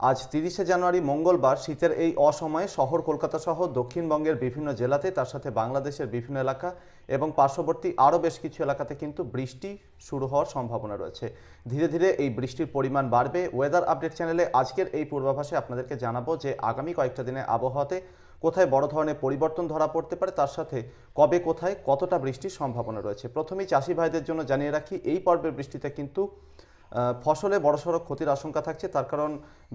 আজ তিরিশে জানুয়ারি মঙ্গলবার শীতের এই অসময়ে শহর কলকাতা সহ দক্ষিণবঙ্গের বিভিন্ন জেলাতে, তার সাথে বাংলাদেশের বিভিন্ন এলাকা এবং পার্শ্ববর্তী আরও বেশ কিছু এলাকাতে কিন্তু বৃষ্টি শুরু হওয়ার সম্ভাবনা রয়েছে। ধীরে ধীরে এই বৃষ্টির পরিমাণ বাড়বে। ওয়েদার আপডেট চ্যানেলে আজকের এই পূর্বাভাসে আপনাদেরকে জানাব যে আগামী কয়েকটা দিনে আবহাওয়াতে কোথায় বড় ধরনের পরিবর্তন ধরা পড়তে পারে, তার সাথে কবে কোথায় কতটা বৃষ্টির সম্ভাবনা রয়েছে। প্রথমেই চাষি ভাইদের জন্য জানিয়ে রাখি, এই পর্বের বৃষ্টিতে কিন্তু ফসলে বড়সড় ক্ষতির আশঙ্কা থাকছে, তার কারণ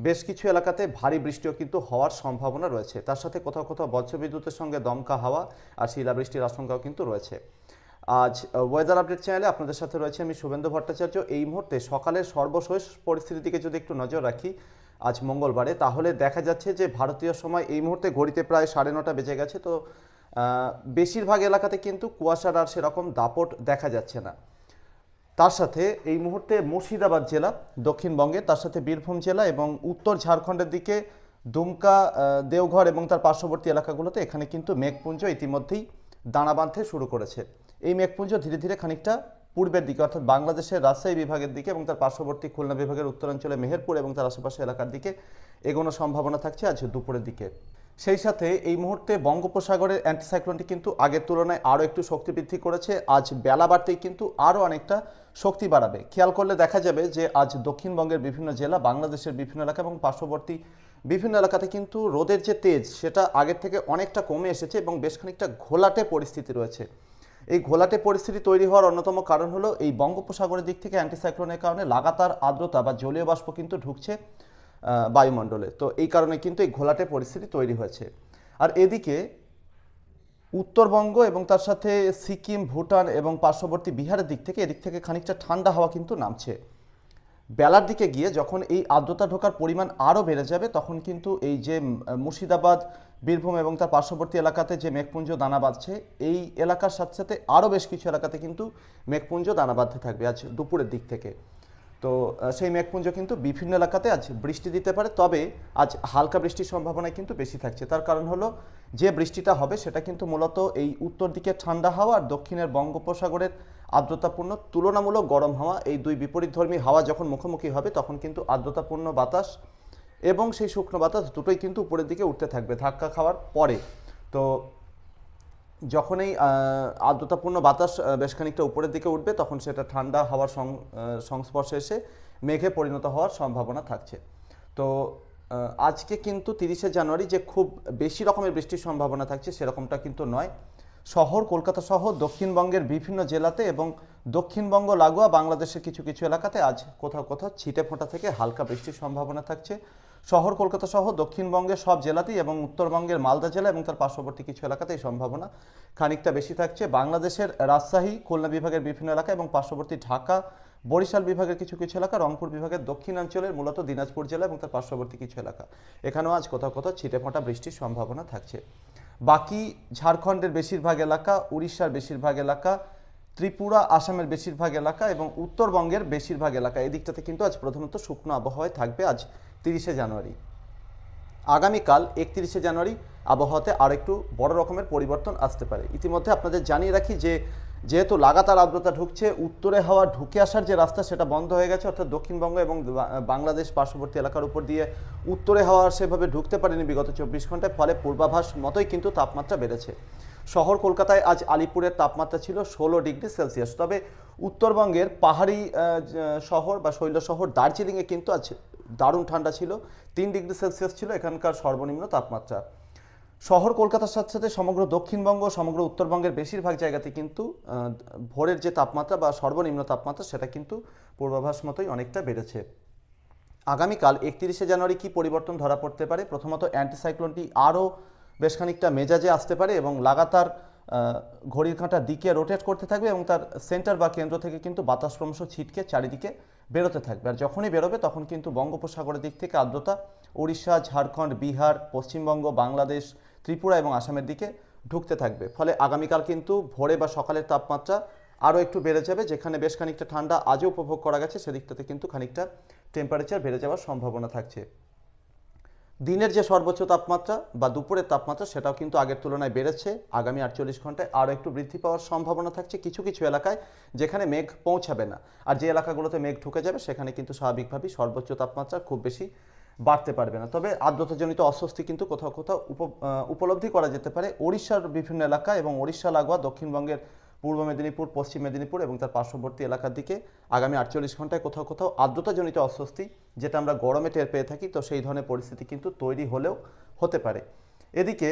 বেশ কিছু এলাকাতে ভারী বৃষ্টিও কিন্তু হওয়ার সম্ভাবনা রয়েছে। তার সাথে কোথাও কোথাও বজ্রবিদ্যুতের সঙ্গে দমকা হাওয়া আর শিলাবৃষ্টির আশঙ্কাও কিন্তু রয়েছে। আজ ওয়েদার আপডেট চ্যানেলে আপনাদের সাথে রয়েছে আমি শুভেন্দু ভট্টাচার্য। এই মুহূর্তে সকালের সর্বশেষ পরিস্থিতির দিকে যদি একটু নজর রাখি, আজ মঙ্গলবারে, তাহলে দেখা যাচ্ছে যে ভারতীয় সময় এই মুহূর্তে ঘড়িতে প্রায় সাড়ে নটা বেজে গেছে। তো বেশিরভাগ এলাকাতে কিন্তু কুয়াশার আর সেরকম দাপট দেখা যাচ্ছে না। তার সাথে এই মুহূর্তে মুর্শিদাবাদ জেলা, দক্ষিণবঙ্গে, তার সাথে বীরভূম জেলা এবং উত্তর ঝাড়খণ্ডের দিকে দুমকা দেওঘর এবং তার পার্শ্ববর্তী এলাকাগুলোতে এখানে কিন্তু মেঘপুঞ্জ ইতিমধ্যেই দানা বাঁধতে শুরু করেছে। এই মেঘপুঞ্জ ধীরে ধীরে খানিকটা পূর্বের দিকে অর্থাৎ বাংলাদেশের রাজশাহী বিভাগের দিকে এবং তার পার্শ্ববর্তী খুলনা বিভাগের উত্তরাঞ্চলে মেহেরপুর এবং তার আশেপাশে এলাকার দিকে এগোনোর সম্ভাবনা থাকছে আজ দুপুরের দিকে। সেই সাথে এই মুহূর্তে বঙ্গোপসাগরের অ্যান্টিসাইক্লোনটি কিন্তু আগের তুলনায় আরও একটু শক্তি বৃদ্ধি করেছে। আজ বেলা বাড়তেই কিন্তু আরও অনেকটা শক্তি বাড়াবে। খেয়াল করলে দেখা যাবে যে আজ দক্ষিণবঙ্গের বিভিন্ন জেলা, বাংলাদেশের বিভিন্ন এলাকা এবং পার্শ্ববর্তী বিভিন্ন এলাকাতে কিন্তু রোদের যে তেজ, সেটা আগের থেকে অনেকটা কমে এসেছে এবং বেশ খানিকটা ঘোলাটে পরিস্থিতি রয়েছে। এই ঘোলাটে পরিস্থিতি তৈরি হওয়ার অন্যতম কারণ হলো এই বঙ্গোপসাগরের দিক থেকে অ্যান্টিসাইক্লোনের কারণে লাগাতার আর্দ্রতা বা জলীয় বাষ্প কিন্তু ঢুকছে। বায়ুমণ্ডলে। তো এই কারণে কিন্তু এই ঘোলাটে পরিস্থিতি তৈরি হয়েছে। আর এদিকে উত্তরবঙ্গ এবং তার সাথে সিকিম, ভুটান এবং পার্শ্ববর্তী বিহারের দিক থেকে, এদিক থেকে খানিকটা ঠান্ডা হাওয়া কিন্তু নামছে। বেলার দিকে গিয়ে যখন এই আর্দ্রতা ঢোকার পরিমাণ আরও বেড়ে যাবে, তখন কিন্তু এই যে মুর্শিদাবাদ, বীরভূম এবং তার পার্শ্ববর্তী এলাকাতে যে মেঘপুঞ্জ, দানা বাঁধছে, এই এলাকার সাথে সাথে আরও বেশ কিছু এলাকাতে কিন্তু মেঘপুঞ্জ, দানা বাঁধতে থাকবে আজ দুপুরের দিক থেকে। তো সেই মেঘপুঞ্জ কিন্তু বিভিন্ন এলাকাতে আজ বৃষ্টি দিতে পারে, তবে আজ হালকা বৃষ্টির সম্ভাবনা কিন্তু বেশি থাকছে। তার কারণ হলো, যে বৃষ্টিটা হবে সেটা কিন্তু মূলত এই উত্তর দিকে ঠান্ডা হাওয়া আর দক্ষিণের বঙ্গোপসাগরের আর্দ্রতাপূর্ণ, তুলনামূলক গরম হাওয়া, এই দুই বিপরীতধর্মী হাওয়া যখন মুখোমুখি হবে তখন কিন্তু আর্দ্রতাপূর্ণ বাতাস এবং সেই শুকনো বাতাস দুটোই কিন্তু উপরের দিকে উঠতে থাকবে ধাক্কা খাওয়ার পরে। তো যখন এই আর্দ্রতাপূর্ণ বাতাস বেশ খানিকটা উপরের দিকে উঠবে, তখন সেটা ঠান্ডা হাওয়ার সংস্পর্শে এসে মেঘে পরিণত হওয়ার সম্ভাবনা থাকছে। তো আজকে কিন্তু তিরিশে জানুয়ারি যে খুব বেশি রকমের বৃষ্টির সম্ভাবনা থাকছে সেরকমটা কিন্তু নয়। শহর, কলকাতা সহ দক্ষিণবঙ্গের বিভিন্ন জেলাতে এবং দক্ষিণবঙ্গ, লাগোয়া, বাংলাদেশের কিছু কিছু এলাকাতে আজ কোথাও কোথাও ছিটে ফোঁটা থেকে হালকা বৃষ্টির সম্ভাবনা থাকছে। শহর, কলকাতা সহ দক্ষিণবঙ্গের সব জেলাতেই এবং উত্তরবঙ্গের মালদা জেলা এবং তার পার্শ্ববর্তী কিছু এলাকাতেই সম্ভাবনা খানিকটা বেশি থাকছে। বাংলাদেশের রাজশাহী, খুলনা বিভাগের বিভিন্ন এলাকা এবং পার্শ্ববর্তী ঢাকা, বরিশাল বিভাগের কিছু কিছু এলাকা, রংপুর বিভাগের দক্ষিণাঞ্চলের মূলত দিনাজপুর জেলা এবং তার পার্শ্ববর্তী কিছু এলাকা। এখানেও আজ কোথাও কোথাও ছিটে ফোঁটা বৃষ্টির সম্ভাবনা থাকছে। বাকি ঝাড়খণ্ডের বেশিরভাগ এলাকা, উড়িষ্যার বেশিরভাগ এলাকা ত্রিপুরা, আসামের বেশিরভাগ এলাকা এবং উত্তরবঙ্গের বেশিরভাগ এলাকা। এদিকটাতে কিন্তু আজ প্রধানত শুকনো আবহাওয়ায় থাকবে আজ তিরিশে জানুয়ারি। আগামীকাল একত্রিশে জানুয়ারি আবহাওয়াতে আর একটু বড় রকমের পরিবর্তন আসতে পারে। ইতিমধ্যে আপনাদের জানিয়ে রাখি যে, যেহেতু লাগাতার আর্দ্রতা ঢুকছে, উত্তরে হাওয়া ঢুকে আসার যে রাস্তা, সেটা বন্ধ হয়ে গেছে, অর্থাৎ দক্ষিণবঙ্গ এবং বাংলাদেশ পার্শ্ববর্তী এলাকার উপর দিয়ে উত্তরে হাওয়া সেভাবে ঢুকতে পারেনি বিগত চব্বিশ ঘন্টায়, ফলে পূর্বাভাস মতোই কিন্তু তাপমাত্রা বেড়েছে। শহর কলকাতায় আজ আলিপুরের তাপমাত্রা ছিল ষোলো ডিগ্রি সেলসিয়াস। তবে উত্তরবঙ্গের পাহাড়ি শহর বা শৈল শহর দার্জিলিংয়ে কিন্তু আজ দারুণ ঠান্ডা ছিল। তিন ডিগ্রি সেলসিয়াস ছিল এখানকার সর্বনিম্ন তাপমাত্রা। শহর কলকাতার সাথে সাথে সমগ্র দক্ষিণবঙ্গ, সমগ্র উত্তরবঙ্গের বেশিরভাগ জায়গাতে কিন্তু ভোরের যে তাপমাত্রা বা সর্বনিম্ন তাপমাত্রা সেটা কিন্তু পূর্বাভাস মতোই অনেকটা বেড়েছে। আগামীকাল একত্রিশে জানুয়ারি কি পরিবর্তন ধরা পড়তে পারে? প্রথমত অ্যান্টিসাইক্লোনটি আরও বেশ খানিকটা মেজাজে আসতে পারে এবং লাগাতার ঘড়ির কাঁটার দিকে রোটেট করতে থাকবে এবং তার সেন্টার বা কেন্দ্র থেকে কিন্তু বাতাস ক্রমশ ছিটকে চারিদিকে বেরোতে থাকবে। আর যখনই বেরোবে তখন কিন্তু বঙ্গোপসাগরের দিক থেকে আর্দ্রতা উড়িষ্যা ঝাড়খণ্ড, বিহার, পশ্চিমবঙ্গ, বাংলাদেশ, ত্রিপুরা এবং আসামের দিকে ঢুকতে থাকবে। ফলে আগামীকাল কিন্তু ভোরে বা সকালের তাপমাত্রা আরও একটু বেড়ে যাবে, যেখানে বেশ খানিকটা ঠান্ডা আজও উপভোগ করা গেছে। সেদিকটাতে কিন্তু খানিকটা টেম্পারেচার বেড়ে যাওয়ার সম্ভাবনা থাকছে। দিনের যে সর্বোচ্চ তাপমাত্রা বা দুপুরের তাপমাত্রা সেটাও কিন্তু আগের তুলনায় বেড়েছে। আগামী আটচল্লিশ ঘন্টায় আরও একটু বৃদ্ধি পাওয়ার সম্ভাবনা থাকছে কিছু কিছু এলাকায় যেখানে মেঘ পৌঁছাবে না। আর যে এলাকাগুলোতে মেঘ ঢুকে যাবে সেখানে কিন্তু স্বাভাবিকভাবেই সর্বোচ্চ তাপমাত্রা খুব বেশি বাড়তে পারবে না। তবে আর্দ্রতাজনিত অস্বস্তি কিন্তু কোথাও কোথাও উপ- উপলব্ধি করা যেতে পারে। ওড়িশার বিভিন্ন এলাকা এবং ওড়িশা লাগোয়া দক্ষিণবঙ্গের পূর্ব মেদিনীপুর, পশ্চিম মেদিনীপুর এবং তার পার্শ্ববর্তী এলাকার দিকে আগামী আটচল্লিশ ঘন্টায় কোথাও কোথাও আর্দ্রতাজনিত অস্বস্তি যেটা আমরা গরমে টের পেয়ে থাকি, তো সেই ধরনের পরিস্থিতি কিন্তু তৈরি হলেও হতে পারে। এদিকে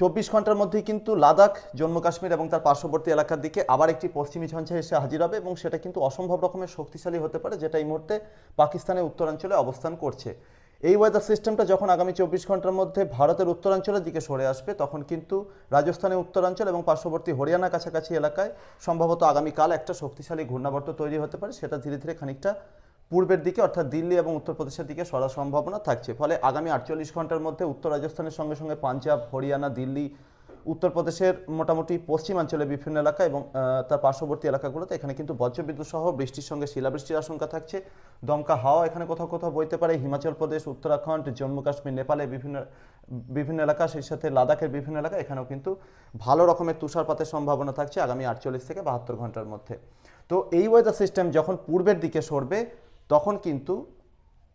চব্বিশ ঘণ্টার মধ্যেই কিন্তু লাদাখ, জম্মু কাশ্মীর এবং তার পার্শ্ববর্তী এলাকার দিকে আবার একটি পশ্চিমী ঝঞ্ঝা এসে হাজির হবে এবং সেটা কিন্তু অসম্ভব রকমের শক্তিশালী হতে পারে, যেটা এই মুহূর্তে পাকিস্তানের উত্তরাঞ্চলে অবস্থান করছে। এই ওয়েদার সিস্টেমটা যখন আগামী চব্বিশ ঘণ্টার মধ্যে ভারতের উত্তরাঞ্চলের দিকে সরে আসবে, তখন কিন্তু রাজস্থানের উত্তরাঞ্চল এবং পার্শ্ববর্তী হরিয়ানা কাছাকাছি এলাকায় সম্ভবত আগামীকাল একটা শক্তিশালী ঘূর্ণাবর্ত তৈরি হতে পারে। সেটা ধীরে ধীরে খানিকটা পূর্বের দিকে, অর্থাৎ দিল্লি এবং উত্তরপ্রদেশের দিকে সরার সম্ভাবনা থাকছে। ফলে আগামী আটচল্লিশ ঘণ্টার মধ্যে উত্তর রাজস্থানের সঙ্গে সঙ্গে পাঞ্জাব, হরিয়ানা, দিল্লি উত্তরপ্রদেশের মোটামুটি পশ্চিমাঞ্চলে বিভিন্ন এলাকা এবং তার পার্শ্ববর্তী এলাকাগুলোতে এখানে কিন্তু বজ্রবিদ্যুৎ সহ বৃষ্টির সঙ্গে শিলাবৃষ্টির আশঙ্কা থাকছে। দমকা হাওয়া এখানে কোথাও কোথাও বইতে পারে। হিমাচল প্রদেশ, উত্তরাখণ্ড, জম্মু কাশ্মীর, নেপালে বিভিন্ন বিভিন্ন এলাকা, সেই সাথে লাদাখের বিভিন্ন এলাকা, এখানেও কিন্তু ভালো রকমের তুষারপাতের সম্ভাবনা থাকছে আগামী আটচল্লিশ থেকে বাহাত্তর ঘণ্টার মধ্যে। তো এই ওয়েদার সিস্টেম যখন পূর্বের দিকে সরবে, তখন কিন্তু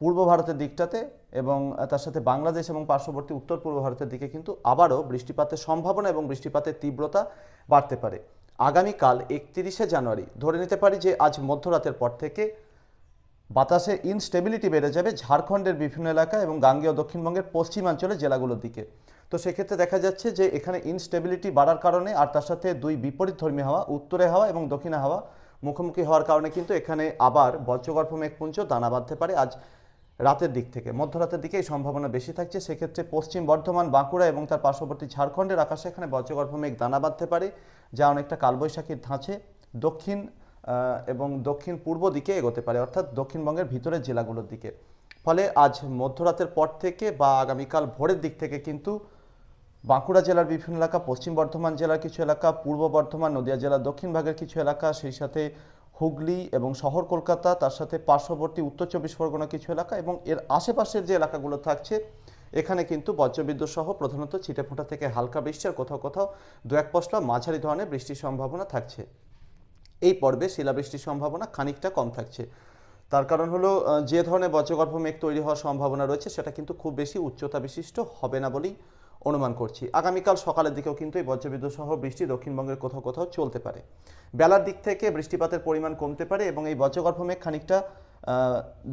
পূর্ব ভারতের দিকটাতে এবং তার সাথে বাংলাদেশ এবং পার্শ্ববর্তী উত্তর পূর্ব ভারতের দিকে কিন্তু আবারও বৃষ্টিপাতের সম্ভাবনা এবং বৃষ্টিপাতের তীব্রতা বাড়তে পারে। আগামীকাল একত্রিশে জানুয়ারি ধরে নিতে পারি যে আজ মধ্যরাতের পর থেকে বাতাসে ইনস্টেবিলিটি বেড়ে যাবে ঝাড়খণ্ডের বিভিন্ন এলাকা এবং গাঙ্গেয় দক্ষিণবঙ্গের পশ্চিমাঞ্চলের জেলাগুলোর দিকে। তো সেক্ষেত্রে দেখা যাচ্ছে যে এখানে ইনস্টেবিলিটি বাড়ার কারণে আর তার সাথে দুই বিপরীত ধর্মী হাওয়া, উত্তরে হাওয়া এবং দক্ষিণে হাওয়া মুখোমুখি হওয়ার কারণে কিন্তু এখানে আবার বজ্রগর্ভ মেঘপুঞ্জ দানা বাঁধতে পারে। আজ রাতের দিক থেকে। মধ্যরাতের দিকে এই সম্ভাবনা বেশি থাকছে। সেক্ষেত্রে পশ্চিম বর্ধমান, বাঁকুড়া এবং তার পার্শ্ববর্তী ঝাড়খণ্ডের আকাশে এখানে বজ্রগর্ভ মেঘ দানা বাঁধতে পারে, যা অনেকটা কালবৈশাখীর ধাঁচে দক্ষিণ এবং দক্ষিণ পূর্ব দিকে এগোতে পারে, অর্থাৎ দক্ষিণবঙ্গের ভিতরের জেলাগুলোর দিকে। ফলে আজ মধ্যরাতের পর থেকে বা আগামীকাল ভোরের দিক থেকে কিন্তু বাঁকুড়া জেলার বিভিন্ন এলাকা, পশ্চিম বর্ধমান জেলার কিছু এলাকা, পূর্ব বর্ধমান, নদিয়া জেলার দক্ষিণ ভাগের কিছু এলাকা, সেই সাথে হুগলি এবং শহর কলকাতা, তার সাথে পার্শ্ববর্তী উত্তর চব্বিশ পরগনা কিছু এলাকা এবং এর আশেপাশের যে এলাকাগুলো থাকছে, এখানে কিন্তু বজ্রবিদ্যুৎ সহ প্রধানত ছিটেফোঁটা থেকে হালকা বৃষ্টি আর কোথাও কোথাও দু এক পশলা মাঝারি ধরনের বৃষ্টির সম্ভাবনা থাকছে। এই পর্বে শিলাবৃষ্টির সম্ভাবনা খানিকটা কম থাকছে। তার কারণ হলো যে ধরনের বজ্রগর্ভ মেঘ তৈরি হওয়ার সম্ভাবনা রয়েছে, সেটা কিন্তু খুব বেশি উচ্চতা বিশিষ্ট হবে না বলেই অনুমান করছি। আগামীকাল সকালের দিকেও কিন্তু এই বজ্রবিদ্যুৎ সহ বৃষ্টি দক্ষিণবঙ্গের কোথাও কোথাও চলতে পারে। বেলার দিক থেকে বৃষ্টিপাতের পরিমাণ কমতে পারে এবং এই বজ্রগর্ভ মেঘ খানিকটা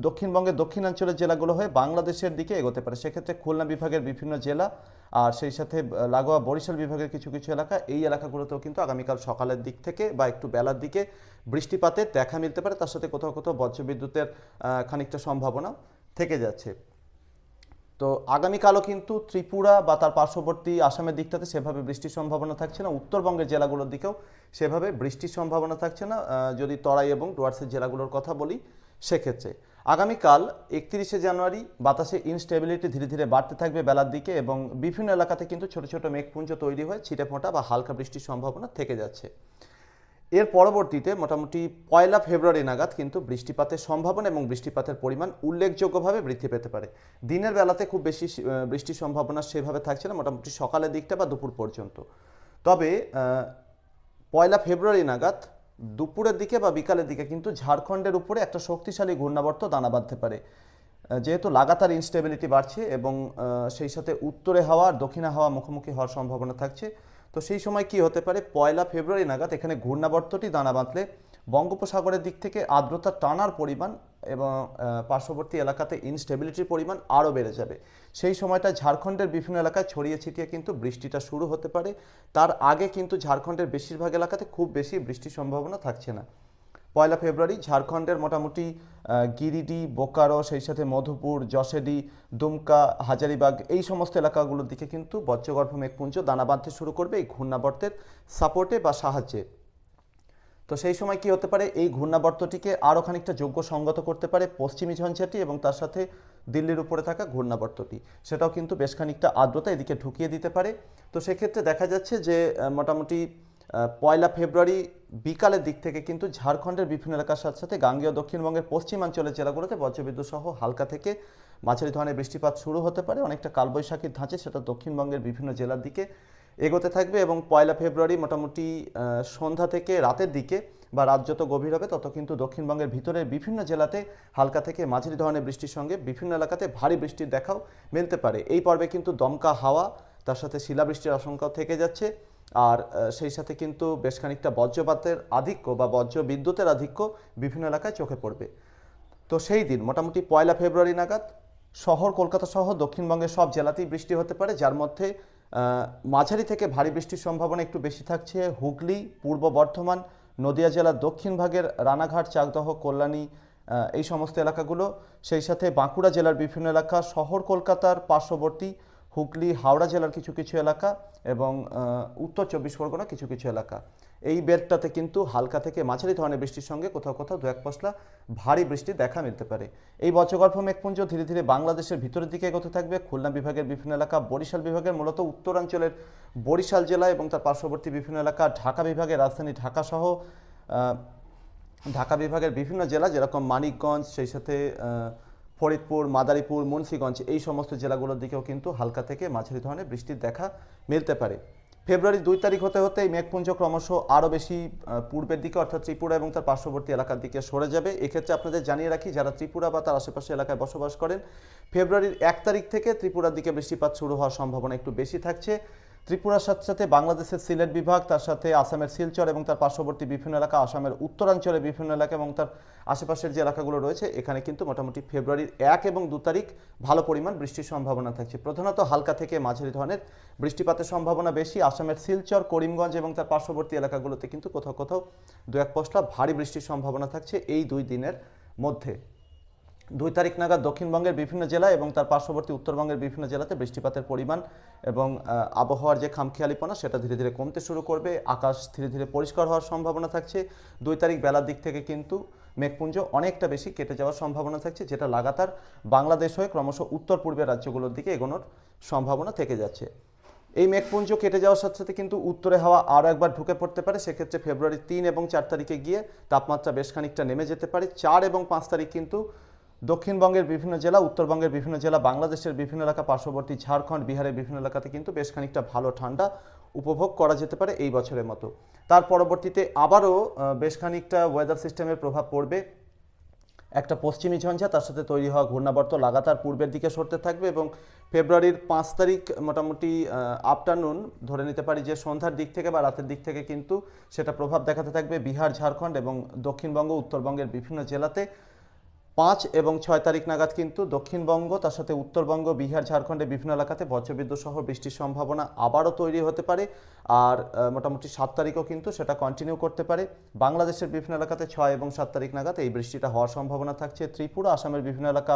দক্ষিণবঙ্গের দক্ষিণাঞ্চলের জেলাগুলো হয়ে বাংলাদেশের দিকে এগোতে পারে। সেক্ষেত্রে খুলনা বিভাগের বিভিন্ন জেলা আর সেই সাথে লাগোয়া বরিশাল বিভাগের কিছু কিছু এলাকা, এই এলাকাগুলোতেও কিন্তু আগামীকাল সকালের দিক থেকে বা একটু বেলার দিকে বৃষ্টিপাতের দেখা মিলতে পারে। তার সাথে কোথাও কোথাও বজ্রবিদ্যুতের খানিকটা সম্ভাবনা থেকে যাচ্ছে। তো আগামীকালও কিন্তু ত্রিপুরা বা তার পার্শ্ববর্তী আসামের দিকটাতে সেভাবে বৃষ্টির সম্ভাবনা থাকছে না, উত্তরবঙ্গের জেলাগুলোর দিকেও সেভাবে বৃষ্টির সম্ভাবনা থাকছে না যদি তরাই এবং ডুয়ার্সের জেলাগুলোর কথা বলি সেক্ষেত্রে। আগামীকাল একত্রিশে জানুয়ারি বাতাসে ইনস্টেবিলিটি ধীরে ধীরে বাড়তে থাকবে বেলার দিকে এবং বিভিন্ন এলাকাতে কিন্তু ছোট ছোট মেঘপুঞ্জ তৈরি হয়ে ছিটে ফোঁটা বা হালকা বৃষ্টির সম্ভাবনা থেকে যাচ্ছে। এর পরবর্তীতে মোটামুটি পয়লা ফেব্রুয়ারি নাগাদ কিন্তু বৃষ্টিপাতের সম্ভাবনা এবং বৃষ্টিপাতের পরিমাণ উল্লেখযোগ্যভাবে বৃদ্ধি পেতে পারে। দিনের বেলাতে খুব বেশি বৃষ্টির সম্ভাবনা সেভাবে থাকছে না, মোটামুটি সকালের দিকটা বা দুপুর পর্যন্ত। তবে পয়লা ফেব্রুয়ারি নাগাদ দুপুরের দিকে বা বিকালের দিকে কিন্তু ঝাড়খণ্ডের উপরে একটা শক্তিশালী ঘূর্ণাবর্ত দানা বাঁধতে পারে। যেহেতু লাগাতার ইনস্টেবিলিটি বাড়ছে এবং সেই সাথে উত্তরে হাওয়া আর দক্ষিণে হাওয়া মুখোমুখি হওয়ার সম্ভাবনা থাকছে। তো সেই সময় কি হতে পারে? পয়লা ফেব্রুয়ারি নাগাদ এখানে ঘূর্ণাবর্তটি দানা বাঁধলে বঙ্গোপসাগরের দিক থেকে আর্দ্রতা টানার পরিমাণ এবং পার্শ্ববর্তী এলাকাতে ইনস্টেবিলিটির পরিমাণ আরও বেড়ে যাবে। সেই সময়টা ঝাড়খণ্ডের বিভিন্ন এলাকায় ছড়িয়ে ছিটিয়ে কিন্তু বৃষ্টিটা শুরু হতে পারে। তার আগে কিন্তু ঝাড়খণ্ডের বেশিরভাগ এলাকাতে খুব বেশি বৃষ্টির সম্ভাবনা থাকছে না। পয়লা ফেব্রুয়ারি, ঝাড়খণ্ডের মোটামুটি গিরিডি, বোকারো, সেই সাথে মধুপুর যশেডি দুমকা, হাজারিবাগ, এই সমস্ত এলাকাগুলোর দিকে কিন্তু বজ্রগর্ভ মেঘপুঞ্জ দানা বাঁধতে শুরু করবে এই ঘূর্ণাবর্তের সাপোর্টে বা সাহায্যে। তো সেই সময় কি হতে পারে? এই ঘূর্ণাবর্তটিকে আরও খানিকটা যোগ্য সঙ্গত করতে পারে পশ্চিমী ঝঞ্ঝাটি এবং তার সাথে দিল্লির উপরে থাকা ঘূর্ণাবর্তটি। সেটাও কিন্তু বেশ খানিকটা আর্দ্রতা এদিকে ঢুকিয়ে দিতে পারে। তো সেক্ষেত্রে দেখা যাচ্ছে যে মোটামুটি পয়লা ফেব্রুয়ারি বিকালের দিক থেকে কিন্তু ঝাড়খণ্ডের বিভিন্ন এলাকার সাথে সাথে গাঙ্গেয় দক্ষিণবঙ্গের পশ্চিমাঞ্চলের জেলাগুলোতে বজ্রবিদ্যুৎ সহ হালকা থেকে মাঝারি ধরনের বৃষ্টিপাত শুরু হতে পারে। অনেকটা কালবৈশাখীর ধাঁচে সেটা দক্ষিণবঙ্গের বিভিন্ন জেলার দিকে এগোতে থাকবে এবং পয়লা ফেব্রুয়ারি মোটামুটি সন্ধ্যা থেকে রাতের দিকে বা রাত যত গভীর হবে তত কিন্তু দক্ষিণবঙ্গের ভিতরের বিভিন্ন জেলাতে হালকা থেকে মাঝারি ধরনের বৃষ্টির সঙ্গে বিভিন্ন এলাকাতে ভারী বৃষ্টির দেখাও মিলতে পারে। এই পর্বে কিন্তু দমকা হাওয়া, তার সাথে শিলাবৃষ্টির আশঙ্কাও থেকে যাচ্ছে। আর সেই সাথে কিন্তু বেশ খানিকটা বজ্রপাতের আধিক্য বা বজ্র বিদ্যুতের আধিক্য বিভিন্ন এলাকায় চোখে পড়বে। তো সেই দিন, মোটামুটি পয়লা ফেব্রুয়ারি নাগাদ, শহর কলকাতা সহ দক্ষিণবঙ্গের সব জেলাতেই বৃষ্টি হতে পারে, যার মধ্যে মাঝারি থেকে ভারী বৃষ্টির সম্ভাবনা একটু বেশি থাকছে। হুগলি, পূর্ব বর্ধমান, নদিয়া জেলার দক্ষিণ ভাগের রানাঘাট, চাকদহ, কল্যাণী এই সমস্ত এলাকাগুলো, সেই সাথে বাঁকুড়া জেলার বিভিন্ন এলাকা, শহর কলকাতার পার্শ্ববর্তী হুগলি, হাওড়া জেলার কিছু কিছু এলাকা এবং উত্তর চব্বিশ পরগনা কিছু কিছু এলাকা। এই বেলটাতে কিন্তু হালকা থেকে মাঝারি ধরনের বৃষ্টির সঙ্গে কোথাও কোথাও দু এক পশলা ভারী বৃষ্টি দেখা মিলতে পারে। এই বজ্রগর্ভ মেঘপুঞ্জ ধীরে ধীরে বাংলাদেশের ভিতরের দিকে এগোতে থাকবে। খুলনা বিভাগের বিভিন্ন এলাকা, বরিশাল বিভাগের মূলত উত্তরাঞ্চলের বরিশাল জেলা এবং তার পার্শ্ববর্তী বিভিন্ন এলাকা, ঢাকা বিভাগের রাজধানী ঢাকা সহ ঢাকা বিভাগের বিভিন্ন জেলা যেরকম মানিকগঞ্জ, সেই সাথে ফরিদপুর, মাদারীপুর, মুন্সীগঞ্জ এই সমস্ত জেলাগুলোর দিকেও কিন্তু হালকা থেকে মাঝারি ধরনের বৃষ্টির দেখা মিলতে পারে। ফেব্রুয়ারি দুই তারিখ হতে হতে মেঘপুঞ্জ ক্রমশ আরও বেশি পূর্বের দিকে অর্থাৎ ত্রিপুরা এবং তার পার্শ্ববর্তী এলাকার দিকে সরে যাবে। এক্ষেত্রে আপনাদের জানিয়ে রাখি, যারা ত্রিপুরা বা তার আশেপাশে এলাকায় বসবাস করেন, ফেব্রুয়ারির এক তারিখ থেকে ত্রিপুরার দিকে বৃষ্টিপাত শুরু হওয়ার সম্ভাবনা একটু বেশি থাকছে। ত্রিপুরার সাথে সাথে বাংলাদেশের সিলেট বিভাগ, তার সাথে আসামের শিলচর এবং তার পার্শ্ববর্তী বিভিন্ন এলাকা, আসামের উত্তরাঞ্চলে বিভিন্ন এলাকা এবং তার আশেপাশের যে এলাকাগুলো রয়েছে, এখানে কিন্তু মোটামুটি ফেব্রুয়ারির এক এবং দু তারিখ ভালো পরিমাণ বৃষ্টির সম্ভাবনা থাকছে। প্রধানত হালকা থেকে মাঝারি ধরনের বৃষ্টিপাতের সম্ভাবনা বেশি। আসামের শিলচর, করিমগঞ্জ এবং তার পার্শ্ববর্তী এলাকাগুলোতে কিন্তু কোথাও কোথাও দু এক পশলা ভারী বৃষ্টির সম্ভাবনা থাকছে এই দুই দিনের মধ্যে। দুই তারিখ নাগাদ দক্ষিণবঙ্গের বিভিন্ন জেলা এবং তার পার্শ্ববর্তী উত্তরবঙ্গের বিভিন্ন জেলাতে বৃষ্টিপাতের পরিমাণ এবং আবহাওয়ার যে খামখেয়ালিপনা সেটা ধীরে ধীরে কমতে শুরু করবে। আকাশ ধীরে ধীরে পরিষ্কার হওয়ার সম্ভাবনা থাকছে। দুই তারিখ বেলার দিক থেকে কিন্তু মেঘপুঞ্জ অনেকটা বেশি কেটে যাওয়ার সম্ভাবনা থাকছে, যেটা লাগাতার বাংলাদেশ হয়ে ক্রমশ উত্তর পূর্বের রাজ্যগুলোর দিকে এগোনোর সম্ভাবনা থেকে যাচ্ছে। এই মেঘপুঞ্জ কেটে যাওয়ার সাথে সাথে কিন্তু উত্তরে হাওয়া আরও একবার ঢুকে পড়তে পারে। সেক্ষেত্রে ফেব্রুয়ারি তিন এবং চার তারিখে গিয়ে তাপমাত্রা বেশ খানিকটা নেমে যেতে পারে। চার এবং পাঁচ তারিখ কিন্তু দক্ষিণবঙ্গের বিভিন্ন জেলা, উত্তরবঙ্গের বিভিন্ন জেলা, বাংলাদেশের বিভিন্ন এলাকা, পার্শ্ববর্তী ঝাড়খণ্ড, বিহারের বিভিন্ন এলাকাতে কিন্তু বেশ খানিকটা ভালো ঠান্ডা উপভোগ করা যেতে পারে এই বছরের মতো। তার পরবর্তীতে আবারও বেশ খানিকটা ওয়েদার সিস্টেমের প্রভাব পড়বে। একটা পশ্চিমী ঝঞ্ঝা, তার সাথে তৈরি হওয়া ঘূর্ণাবর্ত লাগাতার পূর্বের দিকে সরতে থাকবে এবং ফেব্রুয়ারির পাঁচ তারিখ মোটামুটি আফটারনুন ধরে নিতে পারি যে সন্ধ্যার দিক থেকে বা রাতের দিক থেকে কিন্তু সেটা প্রভাব দেখাতে থাকবে বিহার, ঝাড়খণ্ড এবং দক্ষিণবঙ্গ, উত্তরবঙ্গের বিভিন্ন জেলাতে। পাঁচ এবং ছয় তারিখ নাগাদ কিন্তু দক্ষিণবঙ্গ, তার সাথে উত্তরবঙ্গ, বিহার ঝাড়খণ্ডের বিভিন্ন এলাকাতে বজ্রবিদ্যুৎ সহ বৃষ্টির সম্ভাবনা আবারও তৈরি হতে পারে। আর মোটামুটি সাত তারিখও কিন্তু সেটা কন্টিনিউ করতে পারে। বাংলাদেশের বিভিন্ন এলাকাতে ছয় এবং সাত তারিখ নাগাদ এই বৃষ্টিটা হওয়ার সম্ভাবনা থাকছে। ত্রিপুরা, আসামের বিভিন্ন এলাকা,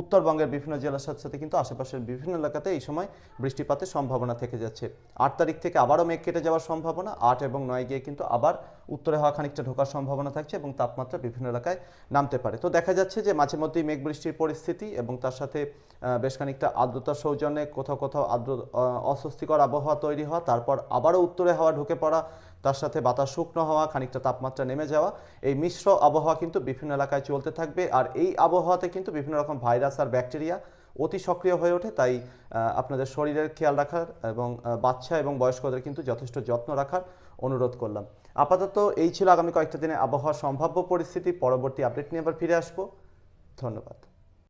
উত্তরবঙ্গের বিভিন্ন জেলার সাথে সাথে কিন্তু আশেপাশের বিভিন্ন এলাকাতে এই সময় বৃষ্টিপাতের সম্ভাবনা থেকে যাচ্ছে। আট তারিখ থেকে আবারও মেঘ কেটে যাওয়ার সম্ভাবনা। আট এবং নয় গিয়ে কিন্তু আবার উত্তরে হওয়া খানিকটা ঢোকার সম্ভাবনা থাকছে এবং তাপমাত্রা বিভিন্ন এলাকায় নামতে পারে। তো দেখা যাচ্ছে যে মাঝে মধ্যেই মেঘ বৃষ্টির পরিস্থিতি এবং তার সাথে বেশ খানিকটা আর্দ্রতার সৌজন্যে কোথাও কোথাও আর্দ্র অস্বস্তিকর আবহাওয়া তৈরি হওয়া, তারপর আবারও উত্তরে হাওয়া ঢুকে পড়া, তার সাথে বাতাস শুকনো হওয়া, খানিকটা তাপমাত্রা নেমে যাওয়া, এই মিশ্র আবহাওয়া কিন্তু বিভিন্ন এলাকায় চলতে থাকবে আর এই আবহাওয়াতে কিন্তু বিভিন্ন রকম ভাইরাস আর ব্যাকটেরিয়া অতি সক্রিয় হয়ে ওঠে। তাই আপনাদের শরীরের খেয়াল রাখার এবং বাচ্চা এবং বয়স্কদের কিন্তু যথেষ্ট যত্ন রাখার অনুরোধ করলাম। আপাতত এই ছিল আগামী কয়েকটা দিনে আবহাওয়া সম্ভাব্য পরিস্থিতি। পরবর্তী আপডেট নিয়ে আবার ফিরে আসব। ধন্যবাদ।